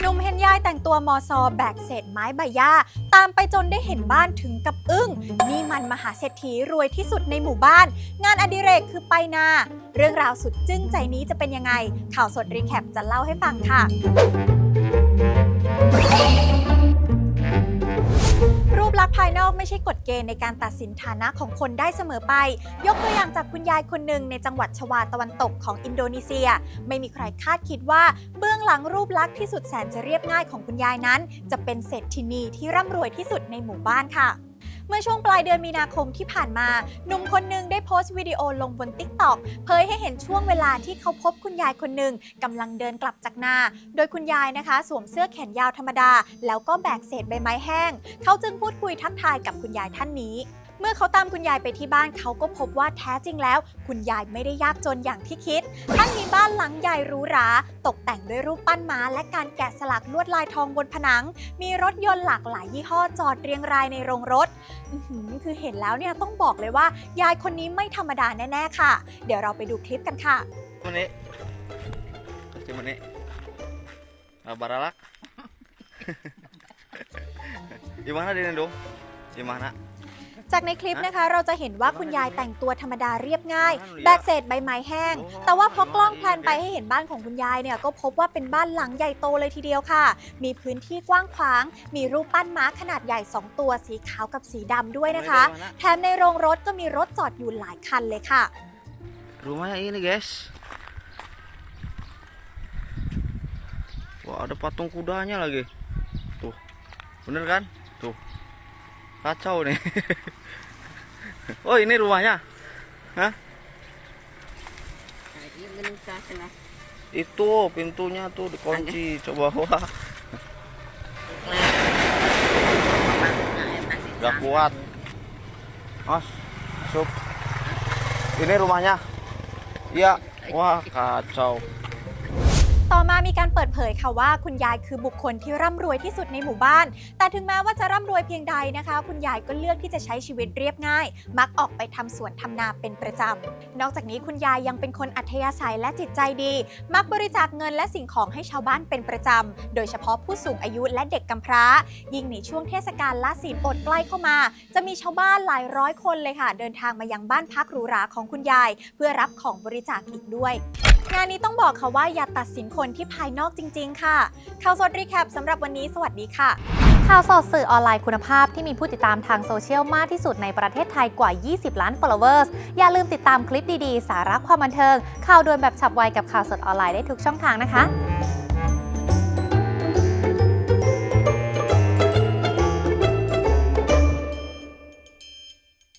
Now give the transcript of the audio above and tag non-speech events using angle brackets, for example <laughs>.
หนุ่มเห็นยายแต่งตัวมอซอแบกเศษไม้ใบหญ้า ตามไปจนได้เห็นบ้านถึงกับอึ้ง นี่มันมหาเศรษฐีรวยที่สุดในหมู่บ้าน งานอดิเรกคือไปนา เรื่องราวสุดจึ้งใจนี้จะเป็นยังไง ข่าวสดรีแคปจะเล่าให้ฟังค่ะ ไม่ใช่กฎเกณฑ์ในการตัดสินฐานะของคนได้เสมอไป ยกตัวอย่างจากคุณยายคนหนึ่งในจังหวัดชวาตะวันตกของอินโดนีเซีย ไม่มีใครคาดคิดว่าเบื้องหลังรูปลักษณ์ที่สุดแสนจะเรียบง่ายของคุณยายนั้น จะเป็นเศรษฐินีที่ร่ำรวยที่สุดในหมู่บ้านค่ะ เมื่อช่วงปลายเดือนมีนาคมที่ผ่านมา หนุ่มคนหนึ่งได้โพสต์วิดีโอลงบน t ิ k t o k เผยให้เห็นช่วงเวลาที่เขาพบคุณยายคนหนึ่งกำลังเดินกลับจากนา โดยคุณยายนะคะ สวมเสื้อแขนยาวธรรมดา แล้วก็แบกเศษใบไม้แห้ง เขาจึงพูดคุยทักทายกับคุณยายท่านนี้ เมื่อเขาตามคุณยายไปที่บ้านเขาก็พบว่าแท้จริงแล้ว คุณยายไม่ได้ยากจนอย่างที่คิด ท่านมีบ้านหลังใหญ่หรูหรา ตกแต่งด้วยรูปปั้นม้า และการแกะสลักลวดลายทองบนผนัง มีรถยนต์หลากหลายยี่ห้อจอดเรียงรายในโรงรถอื้อหือคือเห็นแล้วเนี่ยต้องบอกเลยว่า ยายคนนี้ไม่ธรรมดาแน่ๆค่ะ เดี๋ยวเราไปดูคลิปกันค่ะ menit Pasti menit Ah, baralak di mana dia dong di mana จากในคลิปนะคะ เราจะเห็นว่าคุณยายแต่งตัวธรรมดาเรียบง่าย แบกเศษใบไม้แห้ง แต่ว่าพอกล้องแพลนไปให้เห็นบ้านของคุณยายเนี่ยก็พบว่าเป็นบ้านหลังใหญ่โตเลยทีเดียวค่ะ มีพื้นที่กว้างขวาง มีรูปปั้นม้าขนาดใหญ่ 2 ตัวสีขาวกับสีดำด้วยนะคะ แถมในโรงรถก็มีรถจอดอยู่หลายคันเลยค่ะ rumahnya ini guys wah ada patung kudanya lagi tuh bener kan tuh kacau nih. <laughs> Oh ini rumahnya? Hah? itu pintunya tuh dikunci coba wah Gak kuat. Mas masuk. Ini rumahnya? Iya. Wah kacau ต่อมามีการเปิดเผยค่ะว่าคุณยายคือบุคคลที่ร่ำรวยที่สุดในหมู่บ้าน แต่ถึงแม้ว่าจะร่ำรวยเพียงใดนะคะ คุณยายก็เลือกที่จะใช้ชีวิตเรียบง่าย มักออกไปทำสวนทำนาเป็นประจำ นอกจากนี้คุณยายยังเป็นคนอัธยาศัยและจิตใจดี มักบริจาคเงินและสิ่งของให้ชาวบ้านเป็นประจำ โดยเฉพาะผู้สูงอายุและเด็กกำพร้า ยิ่งในช่วงเทศกาลละศีลอดใกล้เข้ามา จะมีชาวบ้านหลายร้อยคนเลยค่ะ เดินทางมายังบ้านพักหรูหราของคุณยาย เพื่อรับของบริจาคอีกด้วย งานนี้ต้องบอกค่ะว่าอย่าตัดสินคนที่ภายนอกจริง ๆ ค่ะ ข่าวสดรีแคปสำหรับวันนี้สวัสดีค่ะ ข่าวสดสื่อออนไลน์คุณภาพที่มีผู้ติดตามทางโซเชียลมากที่สุดในประเทศไทยกว่า 20 ล้าน followers อย่าลืมติดตามคลิปดี ๆ สาระความบันเทิง ข่าวด่วนแบบฉับไวกับข่าวสดออนไลน์ได้ทุกช่องทางนะคะ